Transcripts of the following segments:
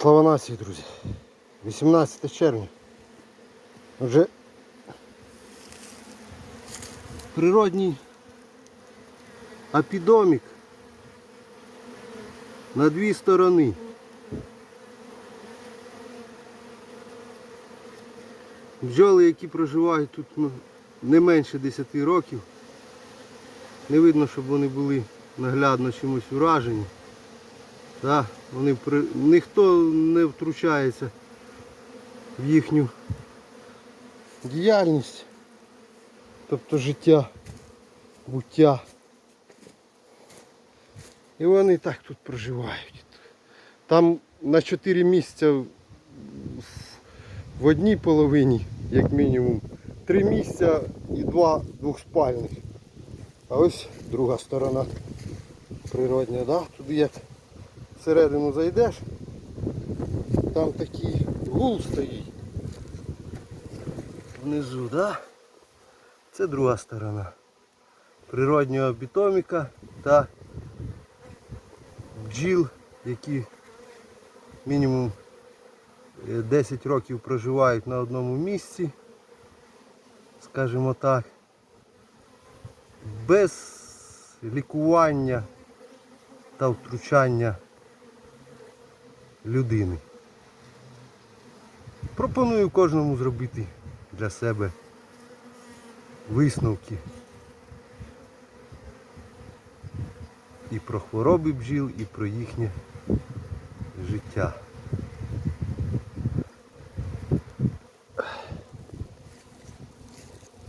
Слава нації, друзі. 18 червня. Вже природній апідомік на дві сторони. Бджоли, які проживають тут ну, не менше 10 років. Не видно, щоб вони були наглядно чимось уражені. Да, вони при... Ніхто не втручається в їхню діяльність, тобто життя, буття. І вони так тут проживають. Там на 4 місяця в- одній половині, як мінімум, 3 місця і 2 двохспальних. А ось друга сторона природня, да? туди як всередину зайдеш, там такий гул стоїть. Внизу, да? Це друга сторона. Природнього бітоміка та бджіл, які мінімум е, 10 років проживають на одному місці, скажімо так, без лікування та втручання людини. Пропоную кожному зробити для себе висновки і про хвороби бджіл, і про їхнє життя.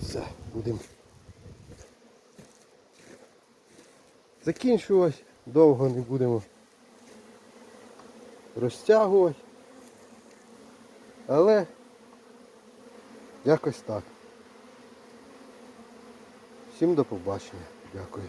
Все, будемо закінчувати, довго не будемо розтягувати. Але якось так. Всім до побачення. Дякую.